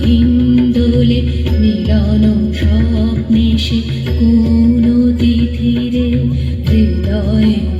হিন্দোলে মিলন স্বপ্নে সে কোনো তিথিরে হৃদয়ে